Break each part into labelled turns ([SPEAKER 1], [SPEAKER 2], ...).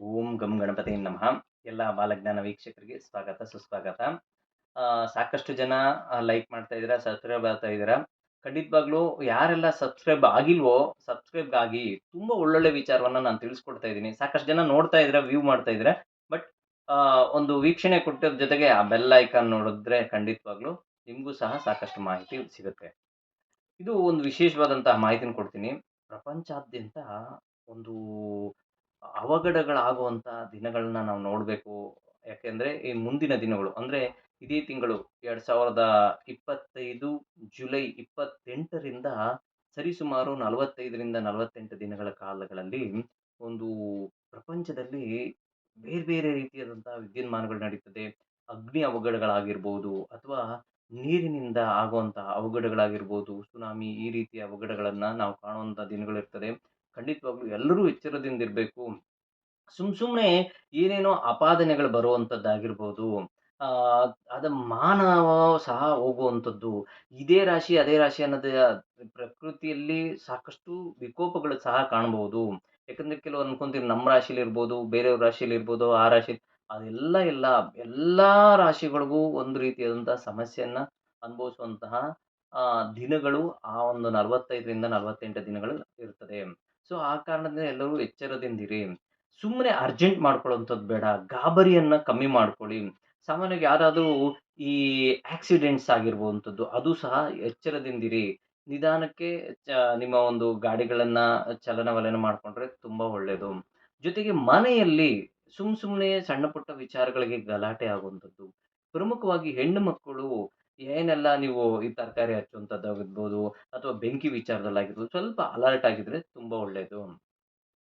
[SPEAKER 1] ಓಂ ಗಂ ಗಣಪತಿ ನಮಃ. ಎಲ್ಲ ಬಾಲಜ್ಞಾನ ವೀಕ್ಷಕರಿಗೆ ಸ್ವಾಗತ, ಸುಸ್ವಾಗತ. ಸಾಕಷ್ಟು ಜನ ಲೈಕ್ ಮಾಡ್ತಾ ಇದ್ದೀರಾ ಸಬ್ಸ್ಕ್ರೈಬ್ ಆಗ್ತಾ ಇದ್ದೀರಾ. ಖಂಡಿತವಾಗ್ಲೂ ಯಾರೆಲ್ಲ ಸಬ್ಸ್ಕ್ರೈಬ್ ಆಗಿಲ್ವೋ ಸಬ್ಸ್ಕ್ರೈಬ್ ಆಗಿ ತುಂಬಾ ಒಳ್ಳೊಳ್ಳೆ ವಿಚಾರವನ್ನ ನಾನು ತಿಳಿಸ್ಕೊಡ್ತಾ ಇದ್ದೀನಿ. ಸಾಕಷ್ಟು ಜನ ನೋಡ್ತಾ ಇದ್ದೀರಾ ವ್ಯೂ ಮಾಡ್ತಾ ಇದ್ದೀರಾ ಬಟ್ ಒಂದು ವೀಕ್ಷಣೆ ಕೊಟ್ಟಿರೋ ಜೊತೆಗೆ ಆ ಬೆಲ್ ಐಕಾನ್ ನೋಡಿದ್ರೆ ಖಂಡಿತವಾಗ್ಲೂ ನಿಮಗೂ ಸಹ ಸಾಕಷ್ಟು ಮಾಹಿತಿ ಸಿಗುತ್ತೆ. ಇದು ಒಂದು ವಿಶೇಷವಾದಂತಹ ಮಾಹಿತಿನ ಕೊಡ್ತೀನಿ. ಪ್ರಪಂಚಾದ್ಯಂತ ಒಂದು ಅವಘಡಗಳಾಗುವಂತ ದಿನಗಳನ್ನ ನಾವು ನೋಡಬೇಕು. ಯಾಕೆಂದ್ರೆ ಈ ಮುಂದಿನ ದಿನಗಳು, ಅಂದ್ರೆ ಇದೇ ತಿಂಗಳು ಎರಡು ಸಾವಿರದ ಇಪ್ಪತ್ತೈದು ಜುಲೈ ಇಪ್ಪತ್ತೆಂಟರಿಂದ ಸರಿಸುಮಾರು ನಲವತ್ತೈದರಿಂದ ನಲವತ್ತೆಂಟು ದಿನಗಳ ಕಾಲಗಳಲ್ಲಿ ಒಂದು ಪ್ರಪಂಚದಲ್ಲಿ ಬೇರೆ ಬೇರೆ ರೀತಿಯಾದಂತಹ ವಿದ್ಯುನ್ಮಾನಗಳು ನಡೀತದೆ. ಅಗ್ನಿ ಅವಘಡಗಳಾಗಿರ್ಬೋದು ಅಥವಾ ನೀರಿನಿಂದ ಆಗುವಂತಹ ಅವಘಡಗಳಾಗಿರ್ಬೋದು, ಸುನಾಮಿ ಈ ರೀತಿಯ ಅವಘಡಗಳನ್ನು ನಾವು ಕಾಣುವಂತ ದಿನಗಳಿರ್ತದೆ ಖಂಡಿತವಾಗ್ಲೂ ಎಲ್ಲರೂ ಎಚ್ಚರದಿಂದ ಇರಬೇಕು. ಸುಮ್ ಸುಮ್ಮನೆ ಏನೇನೋ ಅಪಾದನೆಗಳು ಬರುವಂಥದ್ದಾಗಿರ್ಬೋದು ಅದ ಮಾನವ ಸಹ ಹೋಗುವಂಥದ್ದು ಇದೇ ರಾಶಿ, ಅದೇ ರಾಶಿ ಅನ್ನೋದು ಪ್ರಕೃತಿಯಲ್ಲಿ ಸಾಕಷ್ಟು ವಿಕೋಪಗಳು ಸಹ ಕಾಣಬಹುದು ಯಾಕಂದ್ರೆ ಕೆಲವು ಅನ್ಕೊಂತೀವಿ ನಮ್ಮ ರಾಶಿಲಿ ಇರ್ಬೋದು, ಬೇರೆಯವ್ರ ರಾಶಿಲಿ ಇರ್ಬೋದು, ಆ ರಾಶಿ, ಅದೆಲ್ಲ ಇಲ್ಲ. ಎಲ್ಲಾ ರಾಶಿಗಳಿಗೂ ಒಂದು ರೀತಿಯಾದಂತಹ ಸಮಸ್ಯೆಯನ್ನು ಅನುಭವಿಸುವಂತಹ ದಿನಗಳು ಆ ಒಂದು ನಲವತ್ತೈದರಿಂದ ನಲವತ್ತೆಂಟು ದಿನಗಳು ಇರ್ತದೆ. ಸೊ, ಆ ಕಾರಣದಿಂದ ಎಲ್ಲರೂ ಎಚ್ಚರದಿಂದಿರಿ. ಸುಮ್ಮನೆ ಅರ್ಜೆಂಟ್ ಮಾಡ್ಕೊಳ್ಳೋಂಥದ್ದು ಬೇಡ. ಗಾಬರಿಯನ್ನು ಕಮ್ಮಿ ಮಾಡ್ಕೊಳ್ಳಿ. ಸಾಮಾನ್ಯವಾಗಿ ಯಾರಾದರೂ ಈ ಆಕ್ಸಿಡೆಂಟ್ಸ್ ಆಗಿರುವಂಥದ್ದು ಅದು ಸಹ ಎಚ್ಚರದಿಂದಿರಿ. ನಿಧಾನಕ್ಕೆ ಚ, ನಿಮ್ಮ ಒಂದು ಗಾಡಿಗಳನ್ನು ಚಲನವಲನ ಮಾಡಿಕೊಂಡ್ರೆ ತುಂಬ ಒಳ್ಳೆಯದು ಜೊತೆಗೆ ಮನೆಯಲ್ಲಿ ಸುಮ್ಮ ಸುಮ್ಮನೆ ಸಣ್ಣ ಪುಟ್ಟ ವಿಚಾರಗಳಿಗೆ ಗಲಾಟೆ ಆಗುವಂಥದ್ದು. ಪ್ರಮುಖವಾಗಿ ಹೆಣ್ಣು ಮಕ್ಕಳು ಏನೆಲ್ಲ ನೀವು ಈ ತರಕಾರಿ ಹಚ್ಚುವಂಥದ್ದಾಗಿರ್ಬೋದು ಅಥವಾ ಬೆಂಕಿ ವಿಚಾರದಲ್ಲಾಗಿರ್ಬೋದು ಸ್ವಲ್ಪ ಅಲರ್ಟ್ ಆಗಿದ್ರೆ ತುಂಬ ಒಳ್ಳೆಯದು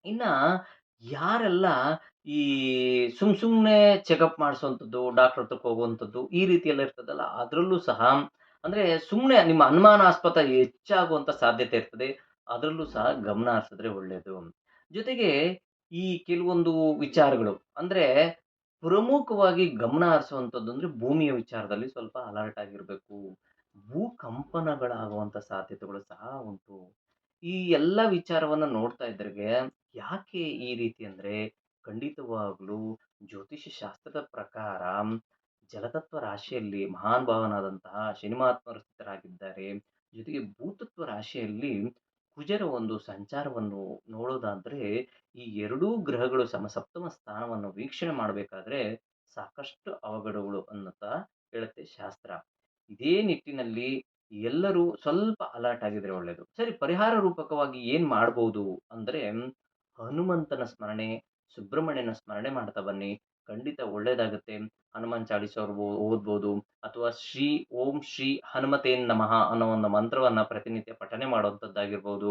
[SPEAKER 1] ಇನ್ನ ಯಾರೆಲ್ಲ ಈ ಸುಮ್ ಸುಮ್ಮನೆ ಚೆಕಪ್ ಮಾಡಿಸುವಂಥದ್ದು ಡಾಕ್ಟರ್ ಹತ್ರಕ್ಕೆ ಹೋಗುವಂಥದ್ದು ಈ ರೀತಿಯೆಲ್ಲ ಇರ್ತದಲ್ಲ, ಅದರಲ್ಲೂ ಸಹ ಅಂದ್ರೆ ಸುಮ್ಮನೆ ನಿಮ್ಮ ಅನುಮಾನಾಸ್ಪದ ಹೆಚ್ಚಾಗುವಂತ ಸಾಧ್ಯತೆ ಇರ್ತದೆ, ಅದರಲ್ಲೂ ಸಹ ಗಮನ ಹರಿಸಿದ್ರೆ ಒಳ್ಳೆಯದು ಜೊತೆಗೆ ಈ ಕೆಲವೊಂದು ವಿಚಾರಗಳು ಅಂದ್ರೆ ಪ್ರಮುಖವಾಗಿ ಗಮನ ಹರಿಸುವಂಥದ್ದು ಅಂದರೆ ಭೂಮಿಯ ವಿಚಾರದಲ್ಲಿ ಸ್ವಲ್ಪ ಅಲರ್ಟ್ ಆಗಿರಬೇಕು. ಭೂಕಂಪನಗಳಾಗುವಂಥ ಸಾಧ್ಯತೆಗಳು ಸಹ ಉಂಟು. ಈ ಎಲ್ಲ ವಿಚಾರವನ್ನು ನೋಡ್ತಾ ಇದ್ರಿಗೆ ಯಾಕೆ ಈ ರೀತಿ ಅಂದರೆ ಖಂಡಿತವಾಗ್ಲೂ ಜ್ಯೋತಿಷ್ಯ ಶಾಸ್ತ್ರದ ಪ್ರಕಾರ ಜಲತತ್ವ ರಾಶಿಯಲ್ಲಿ ಮಹಾನ್ ಭಾವನಾದಂತಹ ಶನಿಮಾತ್ಮರ ಸ್ಥಿತರಾಗಿದ್ದಾರೆ. ಜೊತೆಗೆ ಭೂತತ್ವ ರಾಶಿಯಲ್ಲಿ ಕುಜರ ಒಂದು ಸಂಚಾರವನ್ನು ನೋಡೋದಾದ್ರೆ, ಈ ಎರಡೂ ಗ್ರಹಗಳು ಸಮ ಸಪ್ತಮ ಸ್ಥಾನವನ್ನು ವೀಕ್ಷಣೆ ಮಾಡಬೇಕಾದ್ರೆ ಸಾಕಷ್ಟು ಅವಘಡಗಳು ಅನ್ನುತ್ತಾ ಹೇಳುತ್ತೆ ಶಾಸ್ತ್ರ. ಇದೇ ನಿಟ್ಟಿನಲ್ಲಿ ಎಲ್ಲರೂ ಸ್ವಲ್ಪ ಅಲರ್ಟ್ ಆಗಿದ್ರೆ ಒಳ್ಳೆಯದು ಸರಿ, ಪರಿಹಾರ ರೂಪಕವಾಗಿ ಏನು ಮಾಡ್ಬೋದು ಅಂದ್ರೆ ಹನುಮಂತನ ಸ್ಮರಣೆ, ಸುಬ್ರಹ್ಮಣ್ಯನ ಸ್ಮರಣೆ ಮಾಡ್ತಾ ಬನ್ನಿ. ಖಂಡಿತ ಒಳ್ಳೆಯದಾಗುತ್ತೆ ಹನುಮಾನ್ ಚಾಲಿಸ ಓದ್ಬೋದು. ಅಥವಾ ಶ್ರೀ, ಓಂ ಶ್ರೀ ಹನುಮತೇನ್ ನಮಃ ಅನ್ನೋ ಒಂದು ಮಂತ್ರವನ್ನ ಪ್ರತಿನಿತ್ಯ ಪಠನೆ ಮಾಡುವಂಥದ್ದಾಗಿರ್ಬೋದು.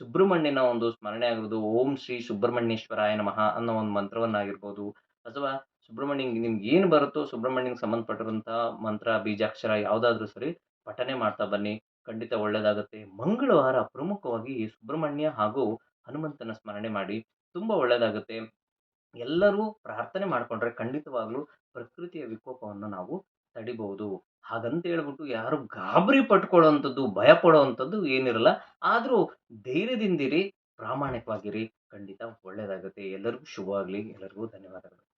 [SPEAKER 1] ಸುಬ್ರಹ್ಮಣ್ಯನ ಒಂದು ಸ್ಮರಣೆ ಆಗಿರ್ಬೋದು ಓಂ ಶ್ರೀ ಸುಬ್ರಹ್ಮಣ್ಯೇಶ್ವರಾಯ ನಮಃ ಅನ್ನೋ ಒಂದು ಮಂತ್ರವನ್ನಾಗಿರ್ಬೋದು. ಅಥವಾ ಸುಬ್ರಹ್ಮಣ್ಯ ನಿಮ್ಗೆ ಏನು ಬರುತ್ತೋ ಸುಬ್ರಹ್ಮಣ್ಯಂಗೆ ಸಂಬಂಧಪಟ್ಟಿರುವಂತಹ ಮಂತ್ರ, ಬೀಜಾಕ್ಷರ ಯಾವುದಾದ್ರೂ ಸರಿ ಪಠನೆ ಮಾಡ್ತಾ ಬನ್ನಿ. ಖಂಡಿತ ಒಳ್ಳೆಯದಾಗುತ್ತೆ ಮಂಗಳವಾರ ಪ್ರಮುಖವಾಗಿ ಸುಬ್ರಹ್ಮಣ್ಯ ಹಾಗೂ ಹನುಮಂತನ ಸ್ಮರಣೆ ಮಾಡಿ. ತುಂಬ ಒಳ್ಳೇದಾಗುತ್ತೆ. ಎಲ್ಲರೂ ಪ್ರಾರ್ಥನೆ ಮಾಡಿಕೊಂಡ್ರೆ ಖಂಡಿತವಾಗ್ಲೂ ಪ್ರಕೃತಿಯ ವಿಕೋಪವನ್ನು ನಾವು ತಡಿಬಹುದು. ಹಾಗಂತ ಹೇಳ್ಬಿಟ್ಟು ಯಾರು ಗಾಬರಿ ಪಟ್ಕೊಳ್ಳುವಂಥದ್ದು, ಭಯ ಪಡೋವಂಥದ್ದು ಏನಿರಲ್ಲ. ಆದರೂ ಧೈರ್ಯದಿಂದಿರಿ, ಪ್ರಾಮಾಣಿಕವಾಗಿರಿ. ಖಂಡಿತ ಒಳ್ಳೆಯದಾಗುತ್ತೆ ಎಲ್ಲರಿಗೂ ಶುಭವಾಗಲಿ. ಎಲ್ಲರಿಗೂ ಧನ್ಯವಾದಗಳು.